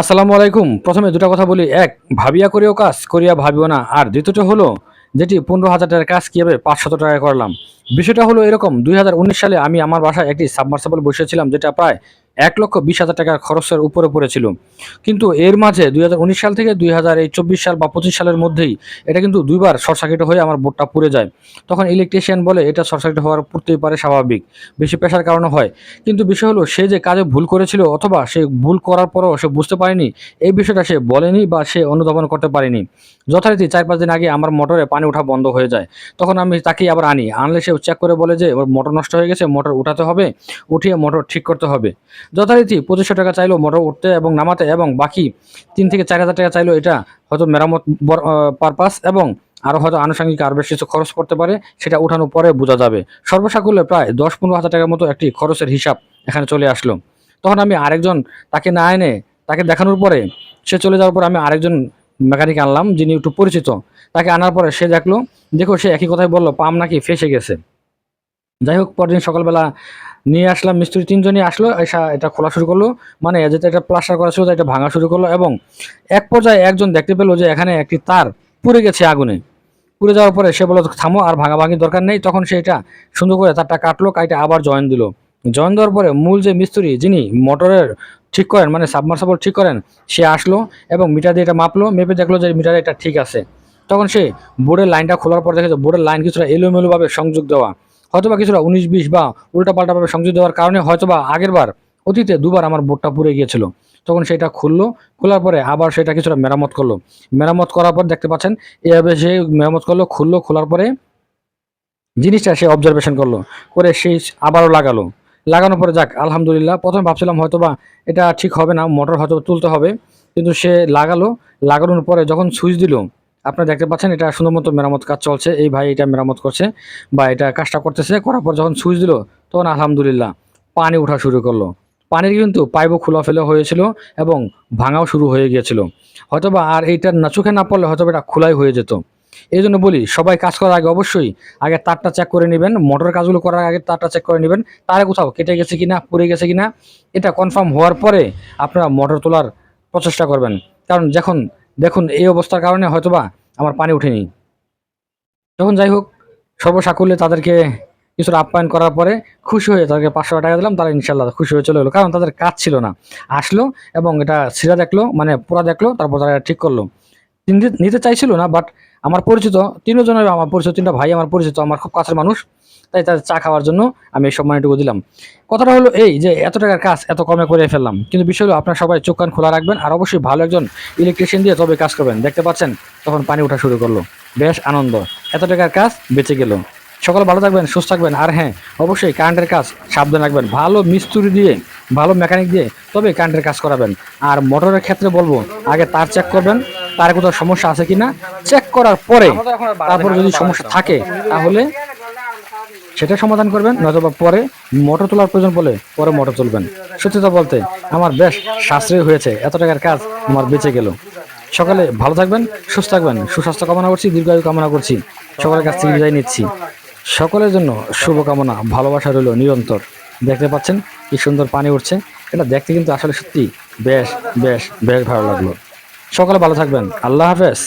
আসসালামু আলাইকুম। প্রথমে দুটো কথা বলি। এক, ভাবিয়া করিও কাজ, করিয়া ভাবিও না। আর দ্বিতীয়টা হলো, যেটি পনেরো হাজার টাকার কাজ কীভাবে পাঁচশত টাকা করলাম। বিষয়টা হলো এরকম, দুই হাজার উনিশ সালে আমি আমার বাসায় একটি সাবমার্সেবল বসিয়েছিলাম, যেটা প্রায় এক লক্ষ বিশ হাজার টাকার খরচের উপরে পড়েছিল। কিন্তু এর মাঝে দুই হাজার উনিশ সাল থেকে দুই সাল বা পঁচিশ সালের মধ্যেই এটা কিন্তু দুইবার শর্ট সার্কিট হয়ে আমার বোর্ডটা পুড়ে যায়। তখন ইলেকট্রিশিয়ান বলে, এটা শর্ট সার্কিট হওয়ার পড়তেই পারে, স্বাভাবিক। বেশি প্রেশার কারণে হয়। কিন্তু বিষয় হলো, সে যে কাজে ভুল করেছিল অথবা সে ভুল করার পরও সে বুঝতে পারেনি, এই বিষয়টা সে বলেনি বা সে অনুধাবন করতে পারেনি। যথারীতি চার পাঁচ দিন আগে আমার মোটরে পানি ওঠা বন্ধ হয়ে যায়। তখন আমি তাকে আবার আনি। আনলে সে চেক করে বলে যে ওর মোটর নষ্ট হয়ে গেছে, মোটর উঠাতে হবে, উঠিয়ে মোটর ঠিক করতে হবে। যথারীতি পঁচিশশো টাকা চাইলো মোটর উঠতে এবং নামাতে এবং বাকি তিন থেকে চার হাজার টাকা চাইলো এটা হয়তো মেরামত পারপাস এবং আরও হয়তো আনুষঙ্গিক আর বেশ কিছু খরচ করতে পারে, সেটা উঠানোর পরে বোঝা যাবে। সর্বসাকুল্যে প্রায় দশ পনেরো হাজার টাকার মতো একটি খরচের হিসাব এখানে চলে আসলো। তখন আমি আরেকজন তাকে না এনে তাকে দেখানোর পরে সে চলে যাওয়ার পর আমি আরেকজন মেকানিক আনলাম, যিনি একটু পরিচিত। তাকে আনার পরে সে দেখল, দেখো সে একই কথাই বলল পাম নাকি ফেসে গেছে। যাই হোক, পরদিন সকালবেলা নিয়ে আসলাম, মিস্ত্রি তিনজনই আসলো, এসা এটা খোলা শুরু করল। মানে যেটা এটা প্লাস্টার করা ছিল, এটা ভাঙা শুরু করল এবং এক পর্যায়ে একজন দেখতে পেল যে এখানে একটি তার পুড়ে গেছে আগুনে। পুড়ে যাওয়ার পরে সে বলল, থামো, আর ভাঙাভাঙি দরকার নেই। তখন সে এটা সুন্দর করে তারটা কাটলো, কাইটা আবার জয়েন দিল। জয়েন দেওয়ার পরে মূল যে মিস্ত্রি, যিনি মোটরের ঠিক করেন মানে সাবমার্সাবল ঠিক করেন, সে আসলো এবং মিটার দিয়ে এটা মাপলো, মেপে দেখল যে মিটারে এটা ঠিক আছে। তখন সে বোর্ডের লাইনটা খোলার পর দেখে যে বোর্ডের লাইন কিছুটা এলোমেলোভাবে সংযোগ দেওয়া। হয়তোবা কিছুটা উনিশ, বিশ বা উল্টাপাল্টাভাবে সংযোগ দেওয়ার কারণে হয়তোবা আগের বার অতীতে দুবার আমার বোর্ডটা পুড়ে গিয়েছিল। তখন সেটা খুললো, খোলার পরে আবার সেটা কিছুটা মেরামত করল। মেরামত করার পর দেখতে পাচ্ছেন, এভাবে সে মেরামত করল, খুললো, খোলার পরে জিনিসটা সে অবজারভেশন করল, করে সেই আবারও লাগালো। লাগানোর পরে যাক, আলহামদুলিল্লাহ, প্রথমে ভাবছিলাম হয়তোবা এটা ঠিক হবে না, মোটর হয়তো তুলতে হবে। কিন্তু সে লাগালো, লাগানোর পরে যখন সুইচ দিল আপনারা দেখতে পাচ্ছেন, এটা সুন্দর মতো মেরামত কাজ চলছে। এই ভাই এটা মেরামত করছে বা এটা কাজটা করতেছে, করার পর যখন সুইচ দিল, তখন আলহামদুলিল্লাহ পানি ওঠা শুরু করল। পানির কিন্তু পাইপও খোলা ফেলে হয়েছিল এবং ভাঙাও শুরু হয়ে গিয়েছিল। হয়তোবা আর এইটার না চোখে না পড়লে হয়তো এটা খোলাই হয়ে যেত। এই জন্য বলি, সবাই কাজ করার আগে অবশ্যই আগে তারটা চেক করে নেবেন মোটর কাজগুলো করার আগে তারটা চেক করে নেবেন তারে কোথাও কেটে গেছে কিনা, পুড়ে গেছে কিনা, এটা কনফার্ম হওয়ার পরে আপনারা মোটর তোলার প্রচেষ্টা করবেন। কারণ যখন দেখুন, এই অবস্থার কারণে হয়তোবা আমার পানি উঠেনি। তখন যাই হোক, সর্বসাকুল্যে তাদেরকে কিছুটা আপ্যায়ন করার পরে খুশি হয়ে তাদেরকে পাঁচশো টাকা দিলাম, তারা ইনশাল্লাহ খুশি হয়ে চলে এলো। কারণ তাদের কাজ ছিল না। আসলো এবং এটা সিরা দেখল মানে পোড়া দেখল, তারপর তারা ঠিক করল। নিতে- চাইছিল না বাট আমার পরিচিত তিনজনের আমার পরিচিত, তিনটা ভাই আমার পরিচিত, আমার খুব কাছের মানুষ, তাই তাদের চা খাওয়ার জন্য আমি এই সম্মানটুকু দিলাম। কথাটা হলো এই যে, এত টাকার কাজ এত কমে করে ফেললাম, কিন্তু বিষয় হলো আপনার সবাই চোখ কান খোলা রাখবেন, আর অবশ্যই ভালো একজন ইলেকট্রিশিয়ান দিয়ে তবে কাজ করবেন। দেখতে পাচ্ছেন, তখন পানি ওঠা শুরু করল। বেশ আনন্দ। এত টাকার কাজ বেঁচে গেল। সকালে ভালো থাকবেন, সুস্থ থাকবেন, আর হ্যাঁ অবশ্যই কারেন্টের কাজ সাবধান রাখবেন। ভালো মিস্ত্রি দিয়ে, ভালো মেকানিক দিয়ে তবে কারেন্টের কাজ করাবেন। আর মোটরের ক্ষেত্রে বলব, আগে তার চেক করবেন তার কোথাও সমস্যা আছে কিনা চেক করার পরে তারপরে যদি সমস্যা থাকে, তাহলে সেটা সমাধান করবেন নয়তো পরে মোটর তোলার প্রয়োজন বলে পরে মোটর তুলবেন। সত্যিটা বলতে, আমার বেশ সাশ্রয় হয়েছে, এত টাকার কাজ আমার বেঁচে গেল। সকালে ভালো থাকবেন, সুস্থ থাকবেন, সুস্বাস্থ্য কামনা করছি, দীর্ঘায়ু কামনা করছি, সকলের কাছ থেকে বিদায় নিচ্ছি। সকলের জন্য শুভকামনা, ভালোবাসা রইল নিরন্তর। দেখতে পাচ্ছেন কি সুন্দর পানি উঠছে, এটা দেখতে কিন্তু আসলে সত্যি বেশ বেশ বেশ ভালো লাগল। সকালে ভালো থাকবেন। আল্লাহ হাফেজ।